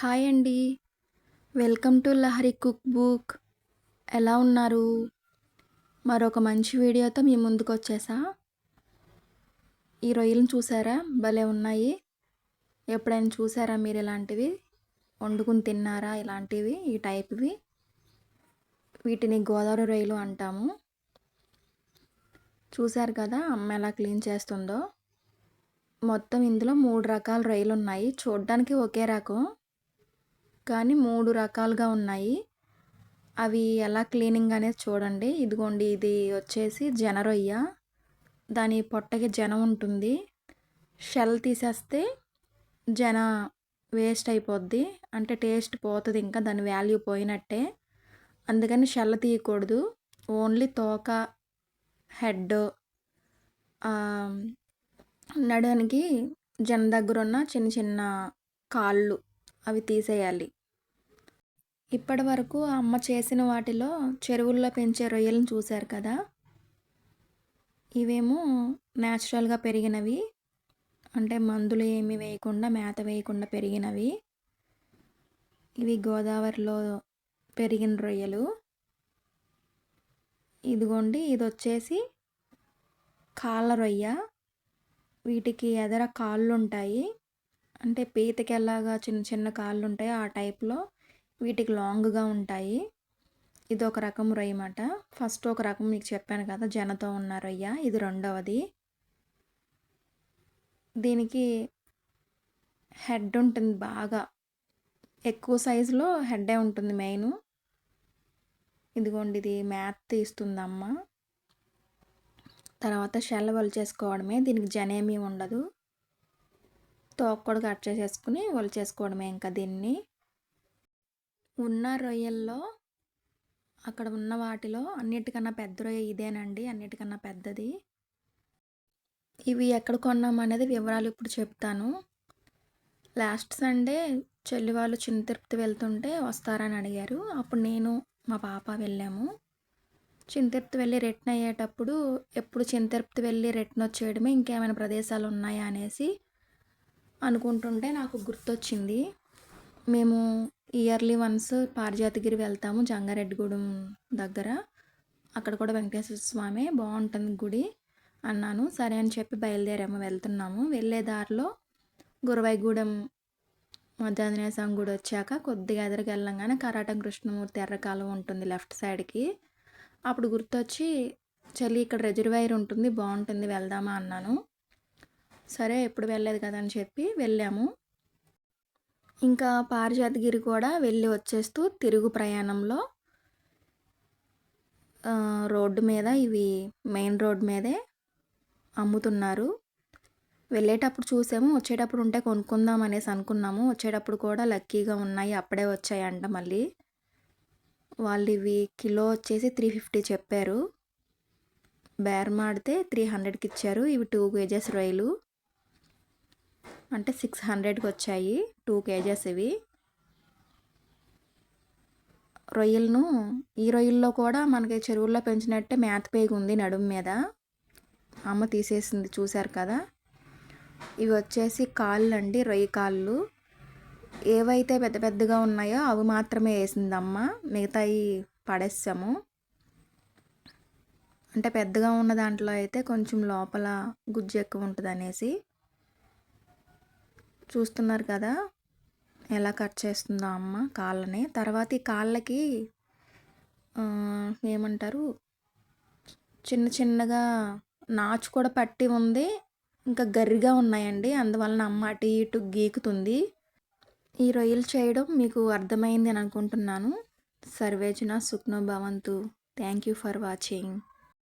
Hi అండి. Welcome to Lahari cook book. ఎలా ఉన్నారు? మరొక మంచి వీడియోతో మీ ముందుకు వచ్చేసా? ఈ రొయ్యలను చూసారా? భలే ఉన్నాయి. ఎప్పుడైనా చూసారా మీరు ఇలాంటివి? వండుకుని తిన్నారా ఇలాంటివి? ఈ టైప్వి? వీటిని గోదావరి రొయ్యలు అంటాము. చూశారు కదా అమ్మ ఎలా క్లీన్ చేస్తుందో? మొత్తం ఇందులో మూడు రకాల రొయ్యలు ఉన్నాయి చూడ్డానికి ఒకే రకం. కానీ మూడు రకాలుగా ఉన్నాయి. అవి ఎలా క్లీనింగ్ అనేది చూడండి. ఇదిగోండి ఇది వచ్చేసి జనరొయ్య. దాని పొట్టకి జన ఉంటుంది. షెల్ తీసేస్తే జన వేస్ట్ అయిపోద్ది. అంటే టేస్ట్ పోతుంది ఇంకా దాని వాల్యూ పోయినట్టే. అందుకని షెల్ తీయకూడదు. ఓన్లీ తోక హెడ్ నడానికి జన దగ్గర ఉన్న చిన్న చిన్న కాళ్ళు అవి తీసేయాలి. ఇప్పటి వరకు అమ్మ చేసిన వాటిలో చెరువుల్లో పెంచే రొయ్యలను చూశారు కదా? ఇవేమో న్యాచురల్గా పెరిగినవి. అంటే మందులు ఏమి వేయకుండా మేత వేయకుండా పెరిగినవి. ఇవి గోదావరిలో పెరిగిన రొయ్యలు. ఇదిగోండి ఇది వచ్చేసి కాళ్ళ రొయ్య. వీటికి ఎదర కాళ్ళు ఉంటాయి అంటే పీతకి ఎలాగా చిన్న చిన్న కాళ్ళు ఉంటాయి ఆ టైప్లో. వీటికి లాంగ్గా ఉంటాయి. ఇది ఒక రకం రొయ్య అన్నమాట ఫస్ట్ ఒక రకం మీకు చెప్పాను కదా జనతో ఉన్న రొయ్య. ఇది రెండవది. దీనికి హెడ్ ఉంటుంది బాగా. ఎక్కువ సైజులో హెడ్డే ఉంటుంది మెయిన్. ఇదిగోండి ఇది మ్యాత్ తీస్తుంది అమ్మ తర్వాత షెల్ చేసుకోవడమే దీనికి జనేమీ ఉండదు. తోక కూడా కట్ చేసేసుకుని చేసుకోవడమే ఇంకా దీన్ని. ఉన్న రొయ్యల్లో అక్కడ ఉన్న వాటిలో అన్నిటికన్నా పెద్ద రొయ్య ఇదేనండి అన్నిటికన్నా పెద్దది. ఇవి ఎక్కడ కొన్నాం అనేది వివరాలు ఇప్పుడు చెప్తాను. లాస్ట్ సండే చెల్లి వాళ్ళు చిన్న తిరుపతి వెళ్తుంటే వస్తారని అడిగారు. అప్పుడు నేను మా పాప వెళ్ళాము. చిన్న తిరుపతి వెళ్ళి రిటర్న్ అయ్యేటప్పుడు ఎప్పుడు చిన్న తిరుపతి వెళ్ళి రిటర్న్ వచ్చేయడమే ఇంకేమైనా ప్రదేశాలు ఉన్నాయా అనేసి అనుకుంటుంటే నాకు గుర్తొచ్చింది. మేము ఇయర్లీ వన్స్ పారిజాతగిరి వెళ్తాము జంగారెడ్డిగూడెం దగ్గర. అక్కడ కూడా వెంకటేశ్వర స్వామి బాగుంటుంది గుడి అన్నాను. సరే అని చెప్పి బయలుదేరాము వెళ్తున్నాము. వెళ్ళే దారిలో గురవైగూడెం మధ్యాంజనేయ స్వామి గుడి వచ్చాక కొద్దిగా ఎదురుకి వెళ్ళంగానే కరాటం కృష్ణమూర్తి ఎర్రకాలం ఉంటుంది లెఫ్ట్ సైడ్కి. అప్పుడు గుర్తొచ్చి చలి ఇక్కడ రిజర్వాయర్ ఉంటుంది బాగుంటుంది వెళ్దామా అన్నాను. సరే ఎప్పుడు వెళ్ళలేదు కదా అని చెప్పి వెళ్ళాము. ఇంకా పారిజాతగిరి కూడా వెళ్ళి వచ్చేస్తూ తిరుగు ప్రయాణంలో రోడ్డు మీద ఇవి మెయిన్ రోడ్ మీదే అమ్ముతున్నారు. వెళ్ళేటప్పుడు చూసాము వచ్చేటప్పుడు ఉంటే కొనుక్కుందాం అనేసి అనుకున్నాము. వచ్చేటప్పుడు కూడా లక్కీగా ఉన్నాయి అప్పుడే వచ్చాయంట మళ్ళీ. వాళ్ళు ఇవి కిలో వచ్చేసి త్రీ ఫిఫ్టీ చెప్పారు. బేరమాడితే త్రీ హండ్రెడ్కి ఇచ్చారు ఇవి టూ కేజెస్ రొయ్యలు అంటే సిక్స్ హండ్రెడ్కి వచ్చాయి. టూ కేజెస్ ఇవి. రొయ్యలను ఈ రొయ్యల్లో కూడా మనకి చెరువుల్లో పెంచినట్టే మేత పేగు ఉంది నడుము మీద. అమ్మ తీసేసింది చూశారు కదా? ఇవి వచ్చేసి కాళ్ళు అండి రొయ్య కాళ్ళు. ఏవైతే పెద్ద పెద్దగా ఉన్నాయో అవి మాత్రమే వేసింది అమ్మ మిగతాయి పడేసాము. అంటే పెద్దగా ఉన్న దాంట్లో అయితే కొంచెం లోపల గుజ్జు ఎక్కువ ఉంటుంది అనేసి చూస్తున్నారు కదా? ఎలా కట్ చేస్తుందో అమ్మ కాళ్ళని. తర్వాత ఈ కాళ్ళకి ఏమంటారు? చిన్న చిన్నగా నాచు కూడా పట్టి ఉంది. ఇంకా గర్రిగా ఉన్నాయండి. అందువలన అమ్మ అటు ఇటు గీకుతుంది. ఈ రొయ్యలు చేయడం మీకు అర్థమైంది అని అనుకుంటున్నాను. సర్వేజన సుఖ్నో భవంతు. Thank you for watching.